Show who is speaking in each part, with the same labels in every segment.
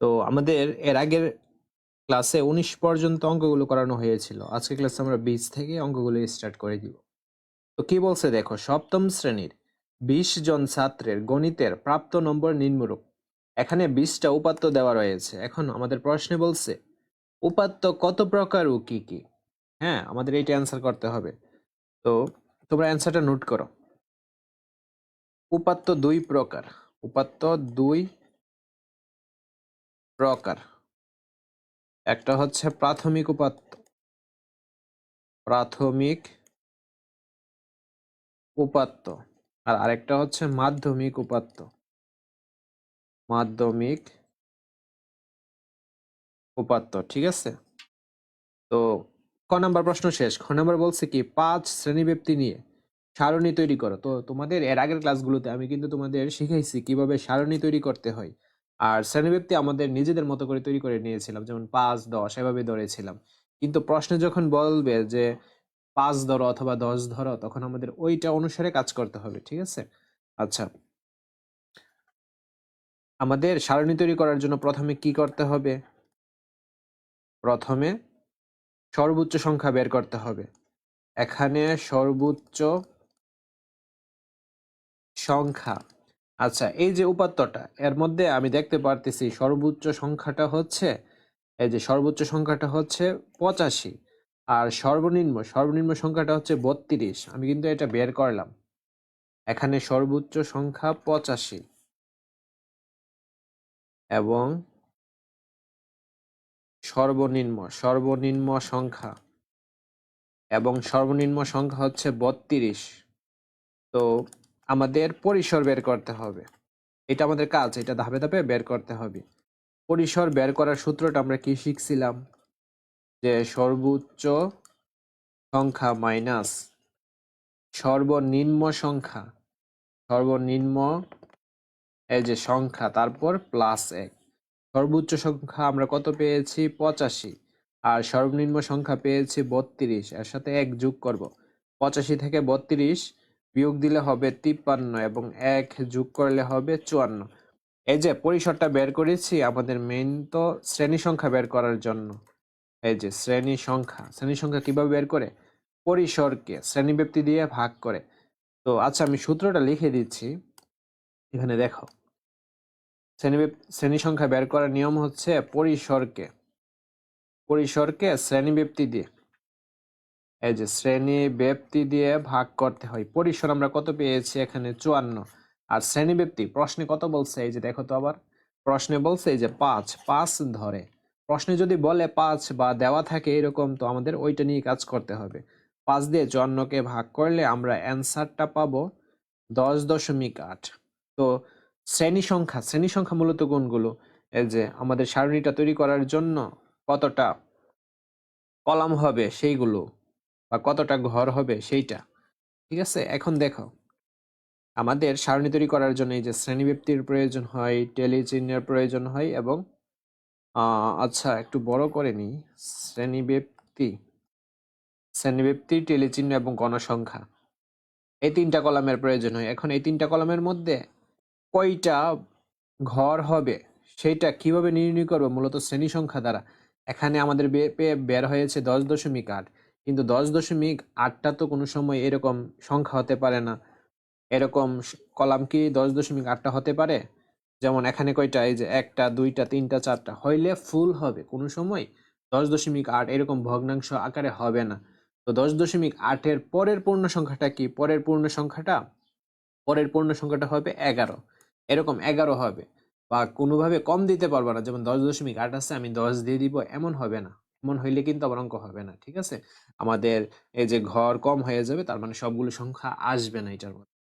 Speaker 1: তো আমাদের এর আগের ক্লাসে উনিশ পর্যন্ত অঙ্কগুলো করানো হয়েছিল। আজকে ক্লাসে আমরা বিশ থেকে অঙ্কগুলো স্টার্ট করে দিব। তো কি বলছে দেখো, সপ্তম শ্রেণির বিশ জন ছাত্রের গণিতের প্রাপ্ত নম্বর নিম্নরূপ এখানে বিশটা উপাত্ত দেওয়া রয়েছে। এখন আমাদের প্রশ্নে বলছে, উপাত্ত কত প্রকার ও কি কি? হ্যাঁ আমাদের এইটা অ্যান্সার করতে হবে। তো তোমরা অ্যান্সারটা নোট করো। উপাত্ত দুই প্রকার। উপাত্ত দুই প্রকার। একটা হচ্ছে প্রাথমিক উপাত্ত। প্রাথমিক উপাত্ত। আর আরেকটা হচ্ছে মাধ্যমিক উপাত্ত। মাধ্যমিক উপাত্ত, ঠিক আছে? তো ক নাম্বার প্রশ্ন শেষ। খ নাম্বার বলছে কি, পাঁচ শ্রেণীব্যাপ্তি নিয়ে সারণী তৈরি করো। তো তোমাদের এর আগের ক্লাসগুলোতে আমি কিন্তু তোমাদের শিখাইছি কীভাবে সারণী তৈরি করতে হয়। আর শ্রেণীব্যাপ্তি আমাদের নিজেদের মতো করে তৈরি করে নিয়েছিলাম, যেমন পাঁচ, দশ, এভাবে ধরেছিলাম। কিন্তু প্রশ্নে যখন বলবে যে পাঁচ ধরো অথবা দশ ধরো, তখন আমাদের ওইটা অনুসারে কাজ করতে হবে, ঠিক আছে? আচ্ছা। আমাদের সারণী তৈরি করার জন্য প্রথমে কি করতে হবে? প্রথমে সর্বোচ্চ সংখ্যা বের করতে হবে। এখানে সর্বোচ্চ সংখ্যা আচ্ছা এই যে উপাত্তটা এর মধ্যে আমি দেখতে পারতেছি সর্বোচ্চ সংখ্যাটা হচ্ছে, এই যে সর্বোচ্চ সংখ্যাটা হচ্ছে পঁচাশি, আর সর্বনিম্ন সর্বনিম্ন সংখ্যাটা হচ্ছে বত্রিশ, আমি কিন্তু এটা বের করলাম। এখানে সর্বোচ্চ সংখ্যা পঁচাশি। এবং সর্বনিম্ন সর্বনিম্ন সংখ্যা, এবং সর্বনিম্ন সংখ্যা হচ্ছে বত্রিশ। তো আমাদের পরিসর বের করতে হবে। এটা আমাদের কাজ, এটা ধাপে ধাপে বের করতে হবে। পরিসর বের করার সূত্রটা আমরা কি শিখছিলাম? যে সর্বোচ্চ সংখ্যা মাইনাস সর্বনিম্ন সংখ্যা। সর্বনিম্ন এই যে সংখ্যা, তারপর প্লাস এক। সর্বোচ্চ সংখ্যা আমরা কত পেয়েছি? পঁচাশি। আর সর্বনিম্ন সংখ্যা পেয়েছি বত্রিশ। এর সাথে এক যোগ করব। পঁচাশি থেকে বত্রিশ বিয়োগ দিলে হবে তিপ্পান্ন এবং এক যোগ করলে হবে চুয়ান্ন। এই যে পরিসরটা বের করেছি, আমাদের মেইন তো শ্রেণি সংখ্যা বের করার জন্য। এই যে শ্রেণি সংখ্যা শ্রেণি সংখ্যা কীভাবে বের করে? পরিসরকে শ্রেণীব্যাপ্তি দিয়ে ভাগ করে। তো আচ্ছা আমি সূত্রটা লিখে দিচ্ছি। এখানে দেখো শ্রেণি শ্রেণি সংখ্যা বের করার নিয়ম হচ্ছে পরিসরকে পরিসরকে শ্রেণীব্যাপ্তি দিয়ে। এই যে শ্রেণি ব্যক্তি দিয়ে ভাগ করতে হয়। পরিসর আমরা কত পেয়েছি? এখানে চুয়ান্ন। আর শ্রেণি ব্যক্তি, প্রশ্নে কত বলছে? এই যে দেখো তো আবার। প্রশ্নে বলছে এই যে পাঁচ পাঁচ ধরে। প্রশ্নে যদি বলে পাঁচ বা দেওয়া থাকে এরকম, তো আমাদের ওইটা নিয়ে কাজ করতে হবে। পাঁচ দিয়ে চুয়ান্নকে ভাগ করলে আমরা অ্যান্সারটা পাবো দশ দশমিক আট। তো শ্রেণি সংখ্যা শ্রেণি সংখ্যা মূলত কোনগুলো? এই যে আমাদের সারণীটা তৈরি করার জন্য কতটা কলাম হবে সেইগুলো। বা কতটা ঘর হবে সেইটা। ঠিক আছে? এখন দেখো। আমাদের সারণী তৈরি করার জন্য এই যে শ্রেণীব্যক্তির প্রয়োজন হয় টেলি চিহ্নের প্রয়োজন হয় এবং আচ্ছা একটু বড় করে নিই। শ্রেণীব্যক্তি শ্রেণীব্যক্তি টেলি চিহ্ন এবং গণসংখ্যা। এই তিনটা কলামের প্রয়োজন হয়। এখন এই তিনটা কলামের মধ্যে কয়টা ঘর হবে সেইটা কীভাবে নির্ণয় করব? মূলত শ্রেণি সংখ্যা দ্বারা। এখানে আমাদের বের হয়েছে দশ দশমিক আট। কিন্তু দশ দশমিক আটটা তো কোনো সময় এরকম সংখ্যা হতে পারে না। এরকম কলাম কি দশ দশমিক আটটা হতে পারে? যেমন এখানে কয়টা? এই যে একটা, দুইটা, তিনটা, চারটা। হইলে ফুল হবে। কোনো সময় দশ দশমিক আট এরকম ভগ্নাংশ আকারে হবে না। তো দশ দশমিক আটের পরের পূর্ণ সংখ্যাটা কি? পরের পূর্ণ সংখ্যাটা? পরের পূর্ণ সংখ্যাটা হবে এগারো। এরকম এগারো হবে। বা কোনোভাবে কম দিতে পারব না। যেমন দশ দশমিক আট আছে, আমি দশ দিয়ে দিব, এমন হবে না। এমন হইলে কিন্তু আবার অঙ্ক হবে না, ঠিক আছে? আমাদের এই যে ঘর কম হয়ে যাবে, তার মানে সবগুলো সংখ্যা আসবে না এটার মধ্যে।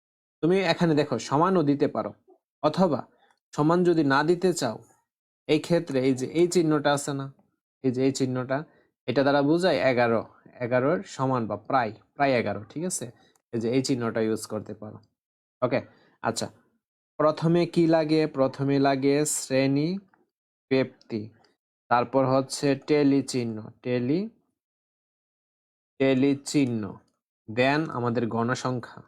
Speaker 1: তুমি এখানে দেখো, সমানও দিতে পারো, অথবা সমান যদি না দিতে চাও, এই ক্ষেত্রে এই যে এই চিহ্নটা আছে না, এই যে এই চিহ্নটা, এটা দ্বারা বোঝায় এগারো, এগারোর সমান বা প্রায় প্রায় এগারো, ঠিক আছে? এই যে এই চিহ্নটা ইউজ করতে পারো ওকে আচ্ছা প্রথমে কি লাগে? প্রথমে লাগে শ্রেণি, ব্যক্তি। তারপর হচ্ছে টেলি চিহ্ন টেলি টেলি চিহ্ন দেন আমাদের গণসংখ্যা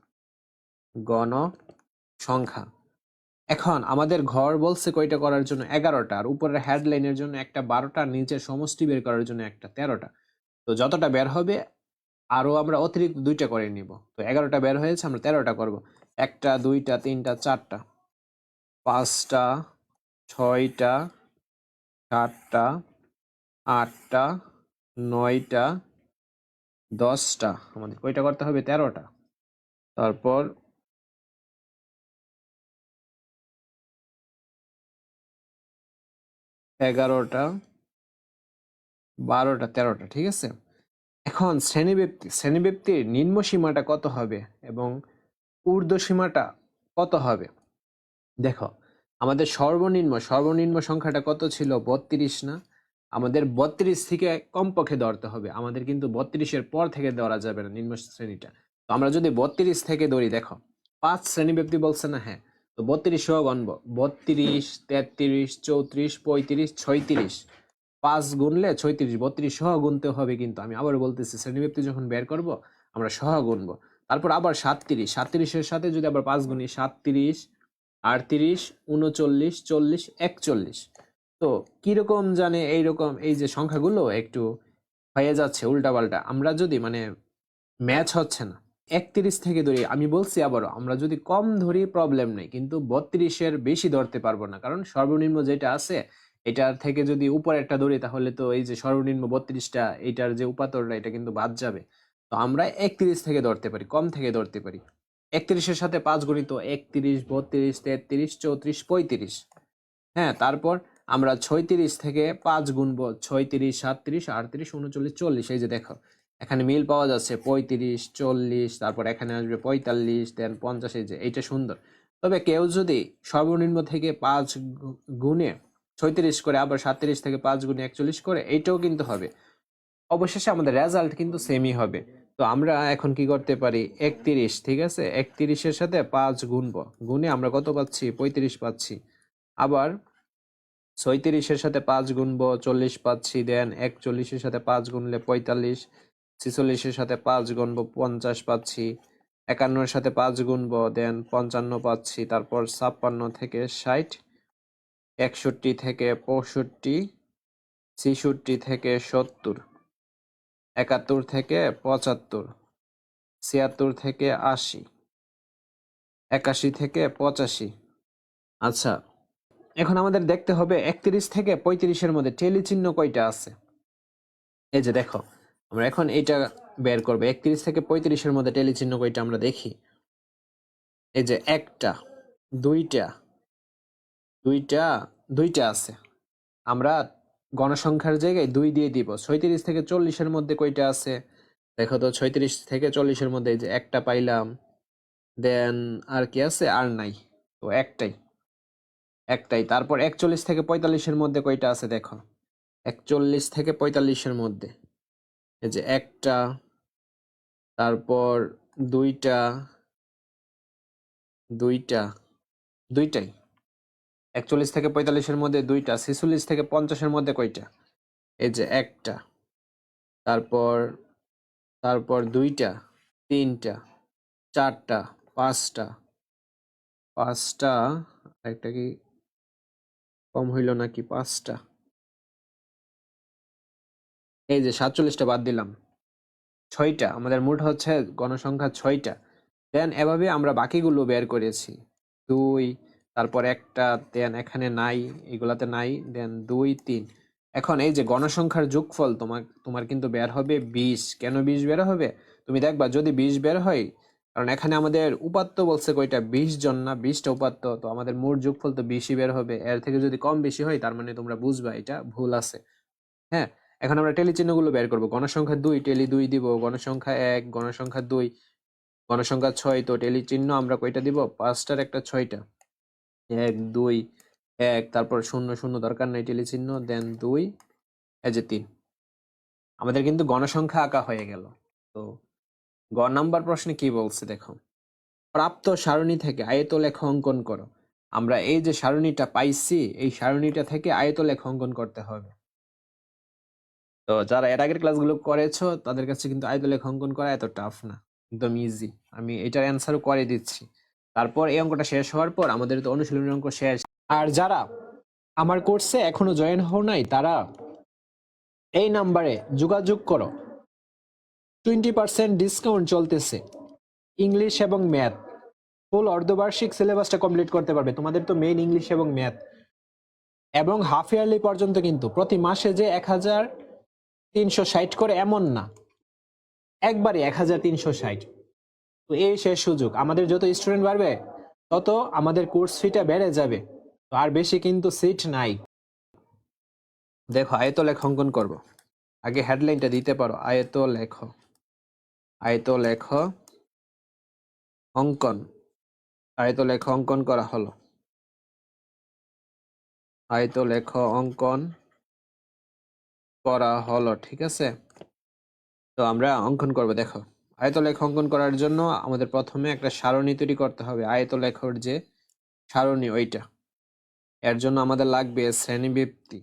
Speaker 1: গণ সংখ্যা এখন আমাদের ঘর বলছে কয়টা করার জন্য? এগারোটা। আর উপরের হেডলাইনের জন্য একটা বারোটা, নিচের সমষ্টি বের করার জন্য একটা তেরোটা। তো যতটা বের হবে, আরও আমরা অতিরিক্ত দুইটা করে নিব। তো এগারোটা বের হয়েছে, আমরা তেরোটা করব। একটা, দুইটা, তিনটা, চারটা। পাঁচটা, ছয়টা সাতটা আটটা, নয়টা, দশটা আমাদের কয়টা করতে হবে তেরোটা। তারপর এগারোটা, বারোটা, তেরোটা, ঠিক আছে? এখন শ্রেণীব্যক্তি, শ্রেণীব্যক্তির নিম্ন সীমাটা কত হবে এবং ঊর্ধ্ব সীমাটা কত হবে? দেখো আমাদের সর্বনিম্ন সর্বনিম্ন সংখ্যাটা কত ছিল? বত্রিশ না? আমাদের বত্রিশ থেকে কমপক্ষে ধরতে হবে। আমাদের কিন্তু বত্রিশের পর থেকে ধরা যাবে না নিম্ন শ্রেণীটা। তো আমরা যদি বত্রিশ থেকে ধরি, দেখো, পাঁচ শ্রেণি ব্যক্তি বলছে না? হ্যাঁ। তো বত্রিশ সহ গণব। বত্রিশ, তেত্রিশ, চৌত্রিশ, পঁয়ত্রিশ, ছয়ত্রিশ। পাঁচ গুনলে ছয়ত্রিশ, বত্রিশ সহ গুনতে হবে কিন্তু। আমি আবার বলতেছি শ্রেণীব্যক্তি যখন বের করব, আমরা সহ গুনবো। তারপর আবার সাতত্রিশ। সাতত্রিশের সাথে যদি আবার পাঁচ গুনি, সাতত্রিশ আটত্রিশ, উনচল্লিশ, চল্লিশ, একচল্লিশ। তো কীরকম জানে এইরকম এই যে সংখ্যাগুলো একটু হয়ে যাচ্ছে উল্টাপাল্টা? আমরা যদি মানে ম্যাচ হচ্ছে না। একত্রিশ থেকে ধরি, আমি বলছি আবারও, আমরা যদি কম ধরি প্রবলেম নেই, কিন্তু বত্রিশের বেশি ধরতে পারব না। কারণ সর্বনিম্ন যেটা আছে, এটার থেকে যদি উপরে একটা ধরি, তাহলে তো এই যে সর্বনিম্ন বত্রিশটা, এটার যে উপাতরটা এটা কিন্তু বাদ যাবে। তো আমরা একত্রিশ থেকে ধরতে পারি, কম থেকে ধরতে পারি। একত্রিশের সাথে পাঁচ গণিত একত্রিশ, বত্রিশ, তেত্রিশ, চৌত্রিশ, পঁয়ত্রিশ। হ্যাঁ তারপর আমরা ছয়ত্রিশ থেকে পাঁচ গুনবো ছয়ত্রিশ, সাতত্রিশ, আটত্রিশ, উনচল্লিশ, চল্লিশ। এই যে দেখো, এখানে মিল পাওয়া যাচ্ছে পঁয়ত্রিশ, চল্লিশ, তারপর এখানে আসবে পঁয়তাল্লিশ, দেন পঞ্চাশ, এই যে এইটা সুন্দর। তবে কেউ যদি সর্বনিম্ন থেকে পাঁচ গুণে ছয়ত্রিশ করে আবার সাতত্রিশ থেকে পাঁচ গুণে একচল্লিশ করে, এইটাও কিন্তু হবে। অবশেষে আমাদের রেজাল্ট কিন্তু সেমই হবে। তো আমরা এখন কি করতে পারি? একত্রিশ, ঠিক আছে? একত্রিশের সাথে পাঁচ গুনবো গুনে আমরা কত পাচ্ছি? পঁয়ত্রিশ পাচ্ছি। আবার ছয়ত্রিশের সাথে পাঁচ গুনবো চল্লিশ পাচ্ছি। দেন একচল্লিশের সাথে পাঁচ গুনলে পঁয়তাল্লিশ, ছিচল্লিশের সাথে পাঁচ গুনবো পঞ্চাশ পাচ্ছি। একান্নর সাথে পাঁচ গুনবো দেন পঞ্চান্ন পাচ্ছি। তারপর ছাপ্পান্ন থেকে ষাট, একষট্টি থেকে পঁয়ষট্টি, ছেষট্টি থেকে সত্তর। একাত্তর থেকে পঁচাত্তর, ছিয়াত্তর থেকে আশি, একাশি থেকে পঁচাশি। আচ্ছা এখন আমাদের দেখতে হবে একত্রিশ থেকে পঁয়ত্রিশের মধ্যে টেলি চিহ্ন কয়টা আছে? এই যে দেখো, আমরা এখন এইটা বের করব। একত্রিশ থেকে পঁয়ত্রিশের মধ্যে টেলি চিহ্ন কয়টা আমরা দেখি? এই যে একটা, দুইটা দুইটা দুইটা আছে। আমরা গণসংখ্যার জায়গায় দুই দিয়ে দিব। ছয়ত্রিশ থেকে চল্লিশের মধ্যে কয়টা আছে? দেখো তো, ছয়ত্রিশ থেকে চল্লিশের মধ্যে যে একটা পাইলাম, দেন আর কি আছে? আর নাই। তো একটাই। একটাই। তারপর একচল্লিশ থেকে পঁয়তাল্লিশের মধ্যে কয়টা আছে দেখো? একচল্লিশ থেকে পঁয়তাল্লিশের মধ্যে। এই যে একটা, তারপর দুইটা দুইটা, দুইটাই। একচল্লিশ থেকে পঁয়তাল্লিশের মধ্যে দুইটা, ছেচল্লিশ থেকে পঞ্চাশের মধ্যে কয়টা? এই যে একটা, তারপর তারপর দুইটা, তিনটা, চারটা, পাঁচটা পাঁচটা একটা কি কম হইল নাকি পাঁচটা? এই যে সাতচল্লিশটা বাদ দিলাম, ছয়টা, আমাদের মোট হচ্ছে গণসংখ্যা ছয়টা, দেন এভাবে আমরা বাকিগুলো বের করেছি, দুই তারপর একটা দেন এখানে নাই, এগুলাতে নাই দেন দুই, তিন। এখন এই যে গণসংখ্যার যোগফল তোমার তোমার কিন্তু বের হবে বিশ। কেন বিশ বের হবে? তুমি দেখবা যদি বিশ বের হয়, কারণ এখানে আমাদের উপাত্ত বলছে কয়টা? বিশ জন না? বিশটা উপাত্ত, তো আমাদের মোট যোগফল তো বেশি বের হবে। এর থেকে যদি কম বেশি হয়, তার মানে তোমরা বুঝবা এটা ভুল আছে। হ্যাঁ? এখন আমরা টেলি চিহ্নগুলো বের করব। গণসংখ্যা দুই, টেলি দুই দিব, গণসংখ্যা এক, গণসংখ্যা দুই। গণসংখ্যা ছয়, তো টেলি চিহ্ন আমরা কয়টা দিব? পাঁচটার একটা ছয়টা। এক, দুই, এক, তারপর শূন্য শূন্য দরকার নাই চিহ্ন দেন দুই, এই যে তিন। আমাদের কিন্তু গণসংখ্যা আঁকা হয়ে গেল। তো গ নাম্বার প্রশ্নে কি বলছে দেখো? প্রাপ্ত সারণী থেকে আয়তলেখ অঙ্কন করো। আমরা এই যে সারণীটা পাইছি, এই সারণীটা থেকে আয়তলেখ অঙ্কন করতে হবে। তো যারা এর আগের ক্লাসগুলো করেছ, তাদের কাছে কিন্তু আয়তলেখ অঙ্কন করা এত টাফ না। একদম ইজি আমি এটার অ্যান্সারও করে দিচ্ছি। তারপর এই অঙ্কটা শেষ হওয়ার পর আমাদের তো অনুশীলনের অঙ্ক শেষ। আর যারা আমার কোর্সে এখনও জয়েন হও নাই, তারা এই নাম্বারে যোগাযোগ করো। টোয়েন্টি পার্সেন্ট ডিসকাউন্ট চলতেছে। ইংলিশ এবং ম্যাথ ফুল অর্ধবার্ষিক সিলেবাসটা কমপ্লিট করতে পারবে। তোমাদের তো মেইন ইংলিশ এবং ম্যাথ এবং হাফ ইয়ারলি পর্যন্ত কিন্তু প্রতি মাসে যে এক হাজার তিনশো ষাট করে এমন না। একবারে এক হাজার তিনশো ষাট। তো এই শেষ সুযোগ। আমাদের যত স্টুডেন্ট বাড়বে, তত আমাদের কোর্স ফিটা বেড়ে যাবে। তো আর বেশি কিন্তু সিট নাই। দেখো আয়ত লেখ অঙ্কন করব। আগে হেডলাইনটা দিতে পারো। আয়ত লেখ আয়ত লেখ অঙ্কন। আয়ত লেখ অঙ্কন করা হলো। আয়ত লেখ অঙ্কন করা হলো, ঠিক আছে? তো আমরা অঙ্কন করব, দেখো। আয়ত লেখ অঙ্কন করার জন্য আমাদের প্রথমে একটা সারণী তৈরি করতে হবে। আয়ত লেখর যে সারণী ওইটা। এর জন্য আমাদের লাগবে শ্রেণীবৃত্তি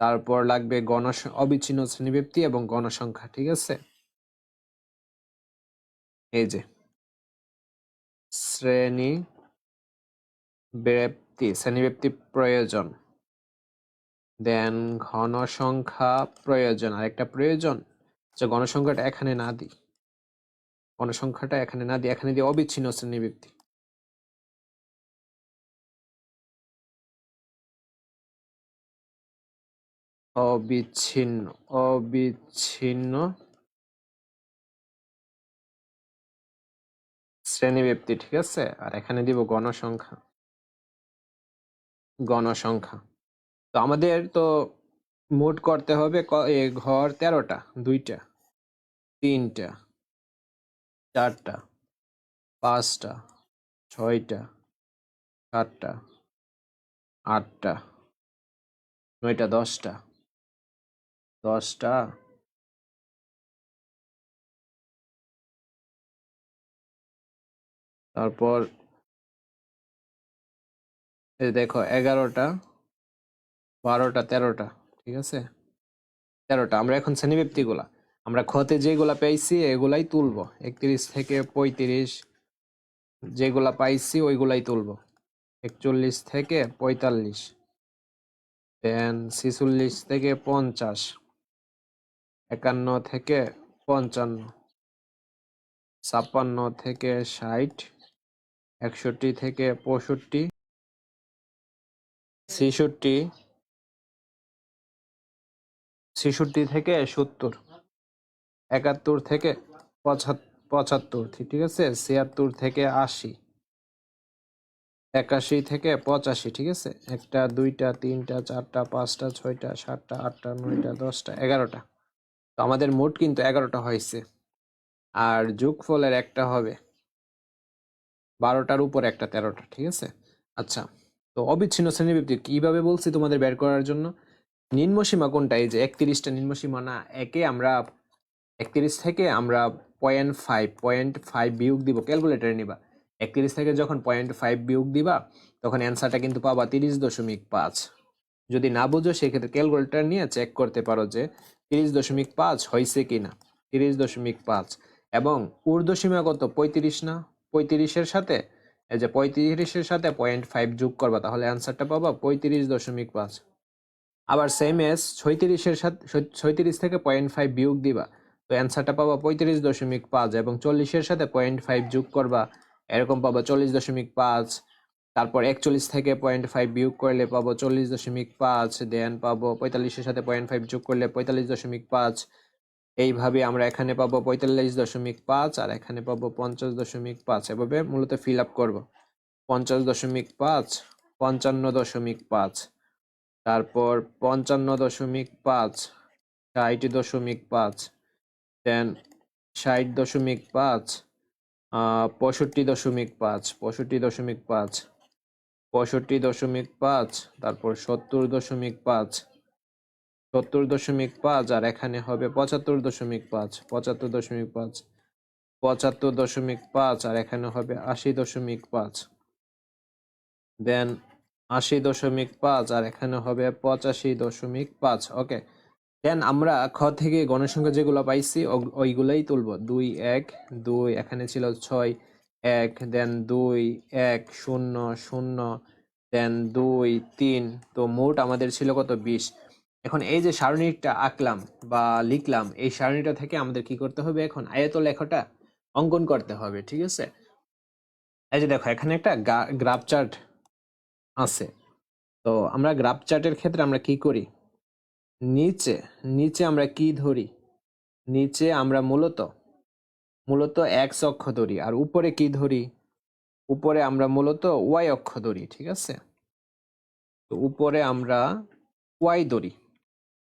Speaker 1: তারপর লাগবে গণ অবিচ্ছিন্ন শ্রেণীবৃত্তি এবং গণসংখ্যা, ঠিক আছে? এই যে। শ্রেণি ব্যক্তি শ্রেণীব্যক্তি প্রয়োজন। দেন ঘনসংখ্যা প্রয়োজন। আর একটা প্রয়োজন যে গণসংখ্যাটা এখানে না দিই। গণসংখ্যাটা এখানে না দিয়ে, এখানে দিয়ে অবিচ্ছিন্ন শ্রেণীবৃত্তি অবিচ্ছিন্ন অবিচ্ছিন্ন শ্রেণীব্যক্তি ঠিক আছে? আর এখানে দিব গণসংখ্যা। গণসংখ্যা। তো আমাদের তো মোট করতে হবে ঘর তেরোটা, দুইটা, তিনটা। চারটা, পাঁচটা, ছয়টা, সাতটা, আটটা, নয়টা, দশটা দশটা, তারপর দেখো এগারোটা, বারোটা, তেরোটা, ঠিক আছে? তেরোটা, আমরা এখন শ্রেণীব্যক্তি গুলা আমরা খতে যেগুলা পেয়েছি এগুলাই তুলব। একত্রিশ থেকে পঁয়ত্রিশ যেগুলা পাইছি, ওইগুলাই তুলব। একচল্লিশ থেকে পঁয়তাল্লিশ দেন ছিচল্লিশ থেকে পঞ্চাশ, একান্ন থেকে পঞ্চান্ন, ছাপ্পান্ন থেকে ষাট, একষট্টি থেকে পঁয়ষট্টি, ছেষট্টি ছেষট্টি থেকে সত্তর। একাত্তর থেকে পঁচাত্তর ঠিক আছে? ছিয়াত্তর থেকে আশি। একাশি থেকে পঁচাশি, ঠিক আছে? একটা, দুইটা, তিনটা, চারটা, পাঁচটা, ছয়টা, সাতটা, আটটা, নয়টা, দশটা, এগারোটা। তো আমাদের মোট কিন্তু এগারোটা হয়েছে। আর যোগফলের একটা হবে বারোটার উপর একটা, তেরোটা, ঠিক আছে? আচ্ছা তো অবিচ্ছিন্ন শ্রেণীবৃত্তি কীভাবে বলছি তোমাদের বের করার জন্য? নিম্নসীমা কোনটা? এই যে একত্রিশটা নিম্নসীমা না, একে আমরা একত্রিশ থেকে আমরা পয়েন্ট ফাইভ পয়েন্ট ফাইভ বিয়োগ দিব ক্যালকুলেটারে নিবা। একত্রিশ থেকে যখন পয়েন্ট ফাইভ বিয়োগ দিবা, তখন অ্যান্সারটা কিন্তু পাবা তিরিশ দশমিক পাঁচ। যদি না বুঝো, সেক্ষেত্রে ক্যালকুলেটার নিয়ে চেক করতে পারো যে তিরিশ দশমিক পাঁচ হয়েছে কি না তিরিশ দশমিক পাঁচ। এবং ঊর্ধ্বসীমা কত? পঁয়ত্রিশ না? পঁয়ত্রিশের সাথে? এই যে পঁয়ত্রিশের সাথে পয়েন্ট ফাইভ যোগ করবা, তাহলে অ্যান্সারটা পাবা পঁয়ত্রিশ দশমিক পাঁচ। আবার সেম এস ছয়ত্রিশের সাথে ছয়ত্রিশ থেকে পয়েন্ট ফাইভ বিয়োগ দিবা। তো অ্যান্সারটা পাবা পঁয়ত্রিশ দশমিক পাঁচ এবং চল্লিশের সাথে পয়েন্ট ফাইভ যোগ করবা, এরকম পাবা চল্লিশ দশমিক পাঁচ, তারপর একচল্লিশ থেকে পয়েন্ট ফাইভ বিয়োগ করলে পাবো চল্লিশ দশমিক পাঁচ দেন পাবো পঁয়তাল্লিশের সাথে পয়েন্ট ফাইভ যোগ করলে পঁয়তাল্লিশ দশমিক পাঁচ। এইভাবে আমরা এখানে পাবো পঁয়তাল্লিশ দশমিক পাঁচ আর এখানে পাবো পঞ্চাশ দশমিক পাঁচ। এভাবে মূলত ফিল আপ করব। পঞ্চাশ দশমিক পাঁচ, পঞ্চান্ন দশমিক পাঁচ, তারপর পঞ্চান্ন দশমিক পাঁচ, ষাট দশমিক পাঁচ দেন ষাট দশমিক পাঁচ পঁয়ষট্টি দশমিক পাঁচ পঁয়ষট্টি দশমিক পাঁচ পঁয়ষট্টি দশমিক পাঁচ তারপর সত্তর দশমিক পাঁচ সত্তর দশমিক পাঁচ আর এখানে হবে পঁচাত্তর দশমিক পাঁচ পঁচাত্তর দশমিক পাঁচ পঁচাত্তর দশমিক পাঁচ আর এখানে হবে আশি দশমিক পাঁচ দেন আশি দশমিক পাঁচ আর এখানে হবে পঁচাশি দশমিক পাঁচ ওকে দেন আমরা খ থেকে গণসংখ্যা যেগুলো পাইছি ওইগুলাই তুলবো। দুই, এক, দুই, এখানে ছিল ছয়, এক দেন দুই, এক, শূন্য শূন্য দেন দুই, তিন, তো মোট আমাদের ছিল কত? বিশ। এখন এই যে সারণীটা আঁকলাম বা লিখলাম, এই সারণীটা থেকে আমাদের কি করতে হবে এখন? আয়ত লেখাটা অঙ্কন করতে হবে, ঠিক আছে? এই যে দেখো, এখানে একটা গ্রাফ চার্ট আছে। তো আমরা গ্রাফ চার্টের ক্ষেত্রে আমরা কি করি? নিচে নিচে আমরা কি ধরি? নিচে আমরা মূলত মূলত এক্স অক্ষ ধরি। আর উপরে কি ধরি? উপরে আমরা মূলত ওয়াই অক্ষ ধরি, ঠিক আছে? তো উপরে আমরা ওয়াই ধরি।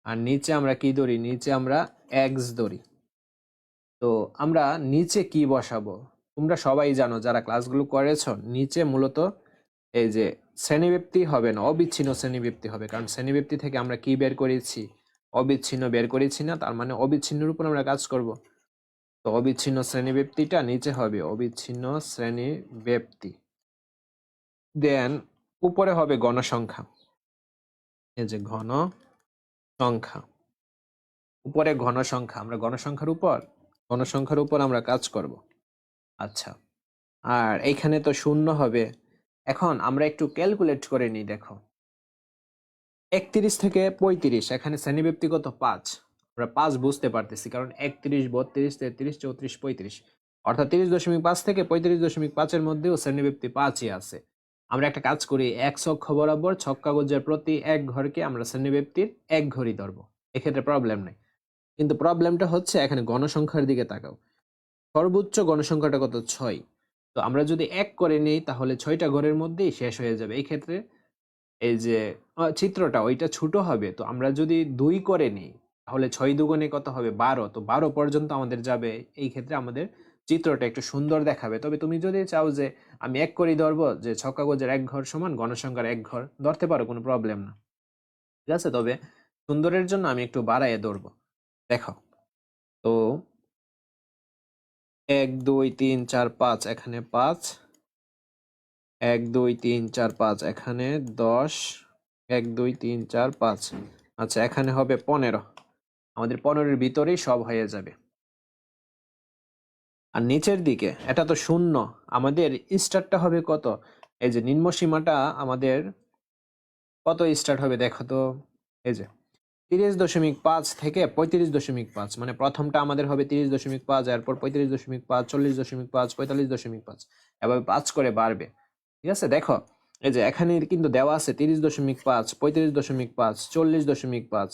Speaker 1: আর নিচে আমরা কি ধরি? নিচে আমরা এক্স ধরি। তো আমরা নিচে কি বসাবো? তোমরা সবাই জানো, যারা ক্লাসগুলো করেছ, নিচে মূলত এই যে শ্রেণীব্যক্তি হবে না, অবিচ্ছিন্ন শ্রেণীব্যক্তি হবে। কারণ শ্রেণীব্যক্তি থেকে আমরা কি বের করেছি? অবিচ্ছিন্ন বের করেছি না, তার মানে অবিচ্ছিন্নের উপর আমরা কাজ করব। তো অবিচ্ছিন্ন শ্রেণীব্যক্তিটা নিচে হবে, অবিচ্ছিন্ন শ্রেণি ব্যক্তি দেন উপরে হবে গণসংখ্যা। এই যে ঘন সংখ্যা উপরে ঘনসংখ্যা আমরা গণসংখ্যার উপর? গণসংখ্যার উপর আমরা কাজ করব। আচ্ছা আর এইখানে তো শূন্য হবে। এখন আমরা একটু ক্যালকুলেট করে নিই, দেখো। একত্রিশ থেকে পঁয়ত্রিশ, এখানে শ্রেণীব্যক্তিগত পাঁচ। আমরা পাঁচ বুঝতে পারতেছি, কারণ একত্রিশ, বত্রিশ, তেত্রিশ, চৌত্রিশ, পঁয়ত্রিশ। অর্থাৎ তিরিশ দশমিক পাঁচ থেকে পঁয়ত্রিশ দশমিক পাঁচের মধ্যেও শ্রেণীব্যক্তি পাঁচই আছে। আমরা একটা কাজ করি এক অক্ষ বরাবর ছক কাগজের প্রতি এক ঘরকে আমরা শ্রেণীব্যক্তির এক ঘরই ধরবো। এক্ষেত্রে প্রবলেম নেই। কিন্তু প্রবলেমটা হচ্ছে, এখানে গণসংখ্যার দিকে তাকাও। সর্বোচ্চ গণসংখ্যাটা কত? ছয়। তো আমরা যদি এক করে নিই, তাহলে ছয়টা ঘরের মধ্যেই শেষ হয়ে যাবে। এই ক্ষেত্রে এই যে চিত্রটা ওইটা ছোট হবে, তো আমরা যদি দুই করে নিই, তাহলে ছয় দুগুণে কত হবে? বারো। তো বারো পর্যন্ত আমাদের যাবে। এই ক্ষেত্রে আমাদের চিত্রটা একটু সুন্দর দেখাবে। তবে তুমি যদি চাও যে, আমি এক করেই ধরবো, যে ছক কাগজের এক ঘর সমান, গণসংখ্যার এক ঘর, ধরতে পারো, কোনো প্রবলেম না। ঠিক আছে? তবে সুন্দরের জন্য আমি একটু বাড়াইয়ে ধরবো। দেখো, তো এক, দুই, তিন, চার, পাঁচ, এখানে পাঁচ। এক, দুই, তিন, চার, পাঁচ, এখানে দশ। এক, দুই, তিন, চার, পাঁচ। আচ্ছা এখানে হবে পনেরো। আমাদের পনেরোর ভিতরেই সব হয়ে যাবে। আর নিচের দিকে, এটা তো শূন্য। আমাদের স্টার্টটা হবে কত? এই যে নিম্ন সীমাটা আমাদের কত স্টার্ট হবে দেখো তো? এই যে তিরিশ দশমিক পাঁচ থেকে পঁয়ত্রিশ দশমিক পাঁচ মানে প্রথমটা আমাদের হবে তিরিশ দশমিক পাঁচ এরপর পঁয়ত্রিশ দশমিক পাঁচ চল্লিশ দশমিক পাঁচ পঁয়তাল্লিশ দশমিক পাঁচ এভাবে পাঁচ করে বাড়বে ঠিক আছে দেখো এই যে এখানে কিন্তু দেওয়া আছে তিরিশ দশমিক পাঁচ পঁয়ত্রিশ দশমিক পাঁচ চল্লিশ দশমিক পাঁচ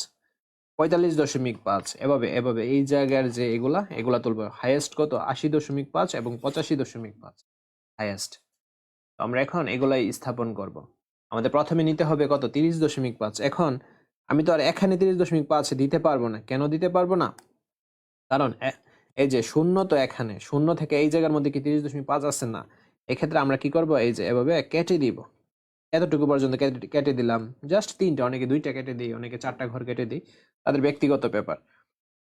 Speaker 1: পঁয়তাল্লিশ দশমিক পাঁচ এভাবে এভাবে এই জায়গার যে এগুলা এগুলা তুলবো হাইয়েস্ট কত আশি দশমিক পাঁচ এবং পঁচাশি দশমিক পাঁচ হাইয়েস্ট আমরা এখন এগুলাই স্থাপন করব আমাদের প্রথমে নিতে হবে কত তিরিশ দশমিক পাঁচ এখন আমি তো আর এখানে তিরিশ দশমিক পাঁচ দিতে পারব না। কেন দিতে পারব না? কারণ এই যে শূন্য তো এখানে, শূন্য থেকে এই জায়গার মধ্যে কি তিরিশ দশমিক পাঁচ আছে না? এক্ষেত্রে আমরা কি করব? এই যে এভাবে কেটে দিব। এতটুকু পর্যন্ত কেটে কেটে দিলাম। জাস্ট তিনটা, অনেকে দুইটা কেটে দিই, অনেকে চারটা ঘর কেটে দিই। তাদের ব্যক্তিগত ব্যাপার।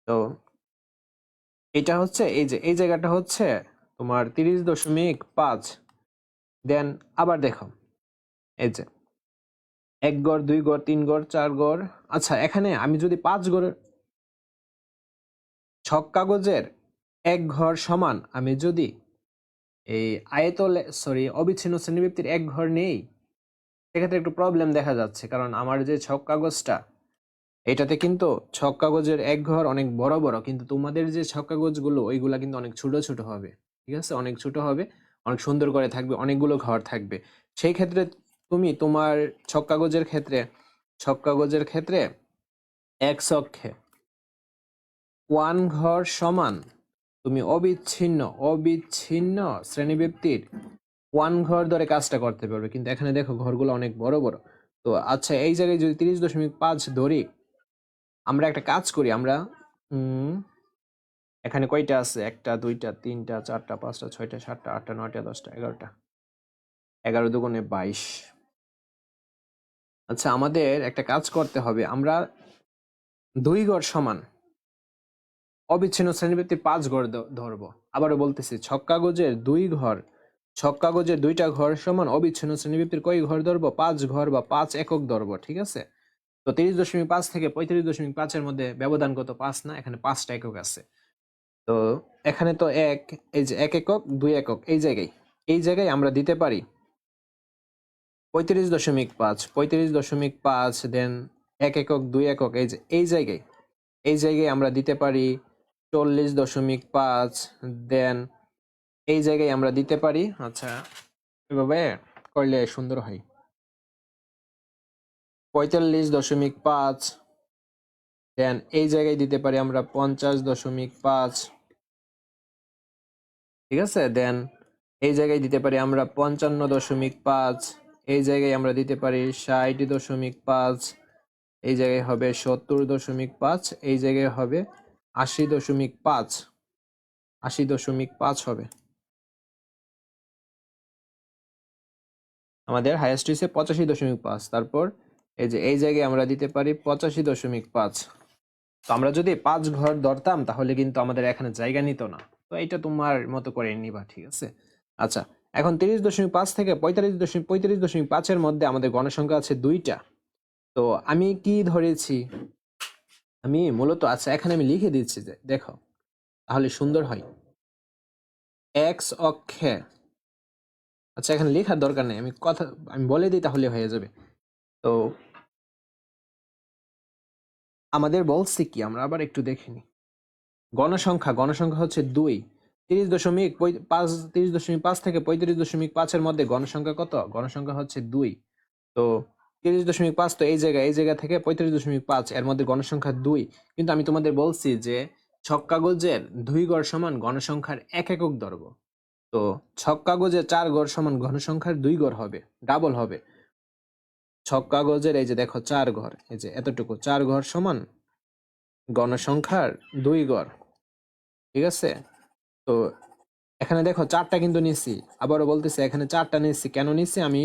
Speaker 1: তো এটা হচ্ছে এই যে, এই জায়গাটা হচ্ছে তোমার তিরিশ দশমিক পাঁচ। দেন আবার দেখো। এই যে এক গড়, দুই গড়, তিন গড়, চার গড়। আচ্ছা এখানে আমি যদি পাঁচ গড়ের ছক কাগজের এক ঘর সমান আমি যদি এই আয়ত সরি অবিচ্ছিন্ন শ্রেণীবৃত্তির এক ঘর নেই, সেক্ষেত্রে একটু প্রবলেম দেখা যাচ্ছে। কারণ আমার যে ছক কাগজটা, এটাতে কিন্তু ছক কাগজের এক ঘর অনেক বড় বড়। কিন্তু তোমাদের যে ছক কাগজগুলো, ওইগুলা কিন্তু অনেক ছোট ছোট হবে। ঠিক আছে? অনেক ছোট হবে, অনেক সুন্দর করে থাকবে, অনেকগুলো ঘর থাকবে। সেই ক্ষেত্রে তুমি তোমার ছক কাগজের ক্ষেত্রে, ছক কাগজের ক্ষেত্রে এক ছক্ষে ওয়ান ঘর সমান, তুমি অবিচ্ছিন্ন অবিচ্ছিন্ন শ্রেণীব্যক্তির ওয়ান ঘর ধরে কাজটা করতে পারবে। কিন্তু এখানে দেখো ঘরগুলো অনেক বড় বড়। তো আচ্ছা এই জায়গায় যদি তিরিশ দশমিক পাঁচ ধরি, আমরা একটা কাজ করি, আমরা এখানে কয়টা আছে? একটা, দুইটা, তিনটা, চারটা, পাঁচটা, ছয়টা, সাতটা, আটটা, নয়টা, দশটা, এগারোটা। এগারো দুগুণে বাইশ। আচ্ছা আমাদের একটা কাজ করতে হবে। আমরা দুই ঘর সমান অবিচ্ছিন্ন শ্রেণীবৃত্তির পাঁচ ঘর ধরবো। আবারও বলতেছি, ছক কাগজের দুই ঘর, ছক কাগজের দুইটা ঘর সমান অবিচ্ছিন্ন শ্রেণীবৃত্তির কয় ঘর ধরবো? পাঁচ ঘর বা পাঁচ একক ধরবো, ঠিক আছে? তো তিরিশ দশমিক পাঁচ থেকে পঁয়ত্রিশ দশমিক পাঁচের মধ্যে ব্যবধান কত? পাঁচ না, এখানে পাঁচটা একক আছে। তো এখানে তো এক, এই যে এক একক, দুই একক, এই জায়গায় এই জায়গায় আমরা দিতে পারি পঁয়ত্রিশ দশমিক পাঁচ, পঁয়ত্রিশ দশমিক পাঁচ দেন এক একক, দুই একক, এই যে, এই জায়গায় এই জায়গায় আমরা দিতে পারি চল্লিশ দশমিক পাঁচ দেন এই জায়গায় আমরা দিতে পারি আচ্ছা এভাবে করলে সুন্দর হয়। পঁয়তাল্লিশ দশমিক পাঁচ দেন এই জায়গায় দিতে পারি আমরা পঞ্চাশ দশমিক পাঁচ। ঠিক আছে? দেন এই জায়গায় দিতে পারি আমরা পঞ্চান্ন দশমিক পাঁচ এই জায়গায় আমরা দিতে পারি ষাট দশমিক পাঁচ, এই জায়গায় হবে সত্তর দশমিক পাঁচ, এই জায়গায় হবে আশি দশমিক পাঁচ, আশি দশমিক পাঁচ হবে। আমাদের হাইয়েস্ট হচ্ছে পঁচাশি দশমিক পাঁচ, তারপর এই যে এই জায়গায় আমরা দিতে পারি পঁচাশি দশমিক পাঁচ। তো আমরা যদি পাঁচ ঘর ধরতাম তাহলে কিন্তু আমাদের এখানে জায়গা নিত না। তো এটা তোমার মতো করে নিবা, ঠিক আছে? আচ্ছা এখন তিরিশ দশমিক পাঁচ থেকে পঁয়তাল্লিশ দশমিক পঁয়ত্রিশ দশমিক পাঁচের মধ্যে আমাদের গণসংখ্যা আছে দুইটা। তো আমি কি ধরেছি? আমি মূলত আচ্ছা এখানে আমি লিখে দিচ্ছি যে, দেখো, তাহলে সুন্দর হয়। এক্স অক্ষে আচ্ছা এখানে লেখার দরকার নেই, আমি কথা, আমি বলে দিই তাহলে হয়ে যাবে। তো আমাদের বলছি কি, আমরা আবার একটু দেখে নিই। গণসংখ্যা গণসংখ্যা হচ্ছে দুই। তিরিশ দশমিক পাঁচ, তিরিশ দশমিক পাঁচ থেকে পঁয়ত্রিশ দশমিক পাঁচের মধ্যে গণসংখ্যা কত? গণসংখ্যা হচ্ছে দুই। তো তিরিশ দশমিক পাঁচ তো এই জায়গা এই জায়গা থেকে পঁয়ত্রিশ দশমিক পাঁচ, এর মধ্যে গণসংখ্যা দুই। কিন্তু আমি তোমাদের বলছি যে ছক কাগজের দুই গড় সমান গণসংখ্যার এক একক দর্গ তো ছক কাগজে চার গড় সমান গণসংখ্যার দুই গড় হবে, ডাবল হবে। ছক কাগজের এই যে দেখো চার ঘর এই যে এতটুকু, চার ঘর সমান গণসংখ্যার দুই গড়। ঠিক আছে? তো এখানে দেখো চারটা কিন্তু নিছি। আবারও বলতেছি, এখানে চারটা নিচ্ছি কেন নিচ্ছি আমি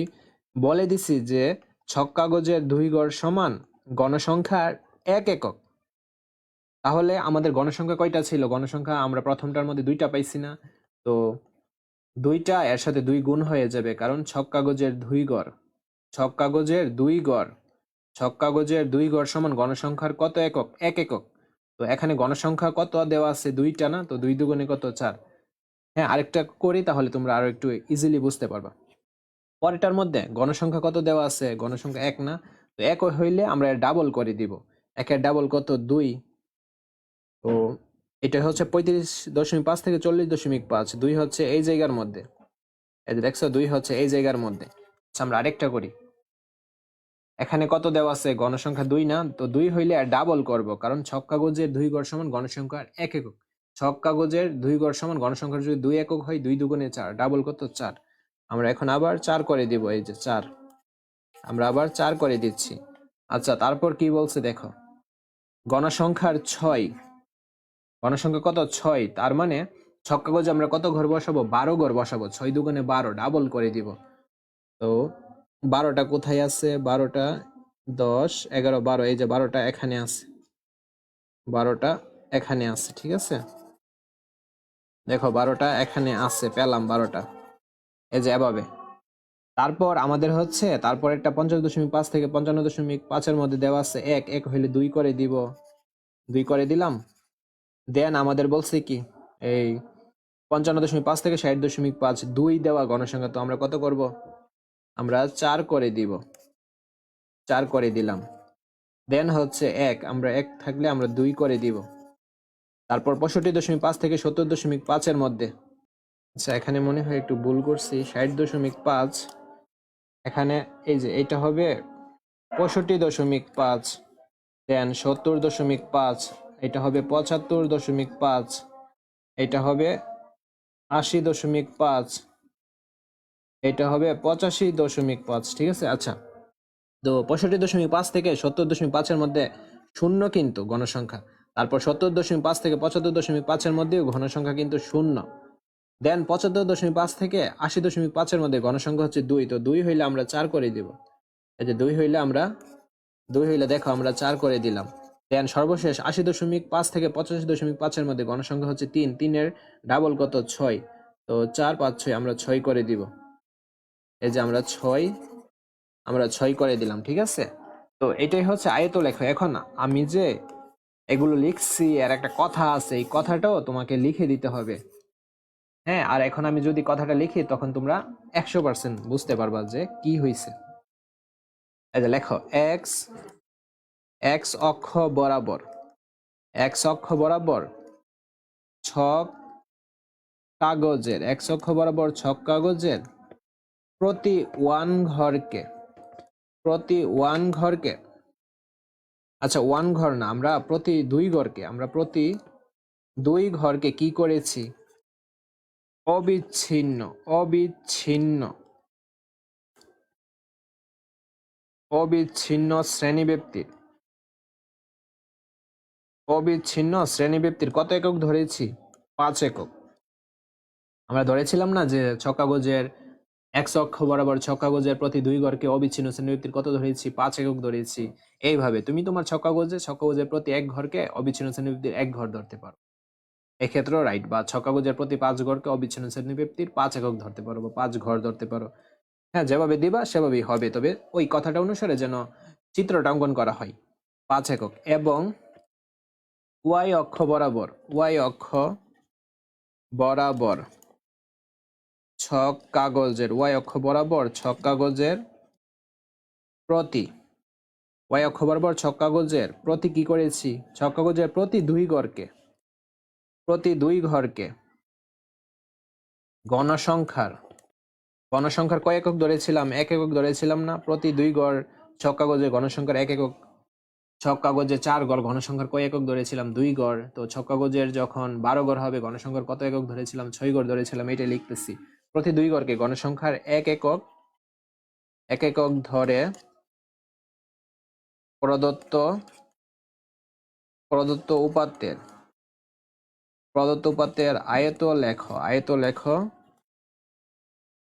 Speaker 1: বলে দিছি যে ছক কাগজের দুই গড় সমান গণসংখ্যার এক একক। তাহলে আমাদের গণসংখ্যা কয়টা ছিল? গণসংখ্যা আমরা প্রথমটার মধ্যে দুইটা পাইছি না। তো দুইটা এর সাথে দুই গুণ হয়ে যাবে কারণ ছক কাগজের দুই গড়। ছক কাগজের দুই গড়, ছক কাগজের দুই গড় সমান গণসংখ্যার কত একক? এক একক। তো এখানে গণসংখ্যা কত দেওয়া আছে? দুইটা না? তো দুই দুগুণে কত? চার। হ্যাঁ আরেকটা করি তাহলে তোমরা আরও একটু ইজিলি বুঝতে পারবা। পরেরটার মধ্যে গণসংখ্যা কত দেওয়া আছে? গণসংখ্যা এক না? তো এক হইলে আমরা ডাবল করে দিব। একের ডাবল কত? দুই। তো এটা হচ্ছে পঁয়ত্রিশ দশমিক পাঁচ থেকে চল্লিশ দশমিক পাঁচ। দুই হচ্ছে এই জায়গার মধ্যে। দেখছ, দুই হচ্ছে এই জায়গার মধ্যে। আচ্ছা আমরা আরেকটা করি। এখানে কত দেওয়া আছে? গণসংখ্যা দুই না? তো দুই হইলে ডাবল করব, কারণ ছক কাগজের দুই গড় সমান গণসংখ্যার এক একক। ছক কাগজের দুই গড় সমান গণসংখ্যার যদি দুই একক হয়, দুই দুগুণে চার ডাবল কত? চার। আমরা এখন আবার চার করে দিব, এই যে চার। আমরা আবার চার করে দিচ্ছি। আচ্ছা তারপর কি বলছে দেখো? গণসংখ্যার ছয়। গণসংখ্যা কত? ছয়। তার মানে ছক কাগজে আমরা কত ঘর বসাবো? বারো ঘর বসাবো। ছয় দুগুণে বারো ডাবল করে দিব। তো বারোটা কোথায় আছে? বারোটা দশ, এগারো, বারো, এই যে বারোটা এখানে আছে। বারোটা এখানে আছে, ঠিক আছে? দেখো, বারোটা এখানে আছে, পেলাম বারোটা। এই যে এভাবে। তারপর আমাদের হচ্ছে, তারপর একটা পঞ্চাশ দশমিক পাঁচ থেকে পঞ্চান্ন দশমিক পাঁচের মধ্যে দেওয়া আছে, এক এক হইলে দুই করে দিব। দুই করে দিলাম। দেন আমাদের বলছে কি, এই পঞ্চান্ন দশমিক পাঁচ থেকে ষাট দশমিক পাঁচ, দুই দেওয়া গণসংখ্যা, তো আমরা কত করব? আমরা চার করে দিব। চার করে দিলাম। দেন হচ্ছে এক, আমরা এক থাকলে আমরা দুই করে দিব। তারপর পঁয়ষট্টি দশমিক পাঁচ থেকে সত্তর দশমিক পাঁচের মধ্যে। আচ্ছা এখানে মনে হয় একটু ভুল করছি। ষাট দশমিক পাঁচ। এখানে এই যে এটা হবে পঁয়ষট্টি দশমিক পাঁচ। দেন সত্তর দশমিক পাঁচ। এটা হবে পঁচাত্তর দশমিক পাঁচ। এটা হবে আশি দশমিক পাঁচ। এটা হবে পঁচাশি দশমিক পাঁচ, ঠিক আছে? আচ্ছা। তো পঁয়ষট্টি দশমিক পাঁচ থেকে সত্তর দশমিক পাঁচের মধ্যে শূন্য কিন্তু গণসংখ্যা তারপর সত্তর দশমিক পাঁচ থেকে পঁচাত্তর দশমিক পাঁচের মধ্যেও ঘনসংখ্যা কিন্তু শূন্য। দেন পঁচাত্তর দশমিক পাঁচ থেকে আশি দশমিক পাঁচের মধ্যে গণসংখ্যা হচ্ছে দুই, তো দুই হইলে আমরা চার করে দিব। এই যে দুই হইলে আমরা, দুই হইলে দেখো আমরা চার করে দিলাম। দেন সর্বশেষ আশি দশমিক পাঁচ থেকে পঁচাশি দশমিক পাঁচের মধ্যে গণসংখ্যা হচ্ছে তিন, তিনের ডাবল কত? ছয়। তো চার পাঁচ ছয় আমরা ছয় করে দিব। এই যে আমরা ছয় আমরা ছয় করে দিলাম, ঠিক আছে? তো এটাই হচ্ছে আয়ত লেখো, এখন আমি যে এগুলো লিখছি আর একটা কথা আছে, এই কথাটাও তোমাকে লিখে দিতে হবে। হ্যাঁ আর এখন আমি যদি কথাটা লিখি, তখন তোমরা একশো পার্সেন্ট বুঝতে পারবা যে কি হয়েছে এই যে লেখো এক্স এক্স অক্ষ বরাবর এক্স অক্ষ বরাবর ছক কাগজের এক্স অক্ষ বরাবর ছক কাগজের প্রতি ওয়ান ঘরকে, প্রতি ওয়ান ঘরকে আচ্ছা ওয়ান ঘর না, আমরা প্রতি দুই ঘরকে, আমরা প্রতি দুই ঘরকে কি করেছি? অবিচ্ছিন্ন অবিচ্ছিন্ন অবিচ্ছিন্ন শ্রেণীব্যক্তির অবিচ্ছিন্ন শ্রেণীব্যক্তির কত একক ধরেছি? পাঁচ একক। আমরা ধরেছিলাম না যে ছকাগজের এক অক্ষ বরাবর ছকাগজের প্রতি দুই ঘরকে অবিচ্ছিন্ন শ্রেণীব্যক্তির কত ধরেছি? পাঁচ একক ধরেছি। এইভাবে তুমি তোমার ছকাগজে ছকাগজের প্রতি এক ঘরকে অবিচ্ছিন্ন শ্রেণীব্যক্তির এক ঘর ধরতে পারো। এক্ষেত্রেও রাইট বা ছকাগজের প্রতি পাঁচ ঘরকে অবিচ্ছিন্ন শ্রেণীব্যক্তির পাঁচ একক ধরতে পারো বা পাঁচ ঘর ধরতে পারো। হ্যাঁ যেভাবে দিবা, সেভাবেই হবে। তবে ওই কথাটা অনুসারে যেন চিত্রটা অঙ্কন করা হয়। পাঁচ একক এবং ওয়াই অক্ষ বরাবর ওয়াই অক্ষ বরাবর ছক কাগজের, ওয়াই অক্ষ বরাবর ছক কাগজের প্রতি, ওয়াই অক্ষ বরাবর ছক কাগজের প্রতি কি করেছি? ছক কাগজের প্রতি দুই ঘরকে প্রতি দুই ঘরকে। গণসংখ্যার গণসংখ্যার কয় একক ধরেছিলাম? এক একক ধরেছিলাম না, প্রতি দুই গড় ছক কাগজে গণসংখ্যার এক একক, ছক কাগজে চার গড় গণসংখ্যার কয় একক ধরেছিলাম? দুই গড়। তো ছক কাগজের যখন বারো গড় হবে, গণসংখ্যার কত একক ধরেছিলাম? ছয় গড় ধরেছিলাম এটা লিখতেছি। প্রতি দুই গড়কে গণসংখ্যার এক একক এক একক ধরে প্রদত্ত প্রদত্ত উপাত্তের প্রদত্ত উপাত্তের আয়ত লেখ আয়ত লেখ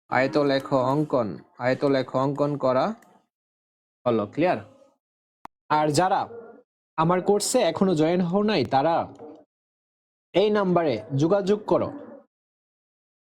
Speaker 1: আয়ত লেখ অঙ্কন আয়ত লেখ অঙ্কন করা হলো ক্লিয়ার আর যারা আমার কোর্সে এখনও জয়েন হও নাই, তারা এই নাম্বারে যোগাযোগ করো।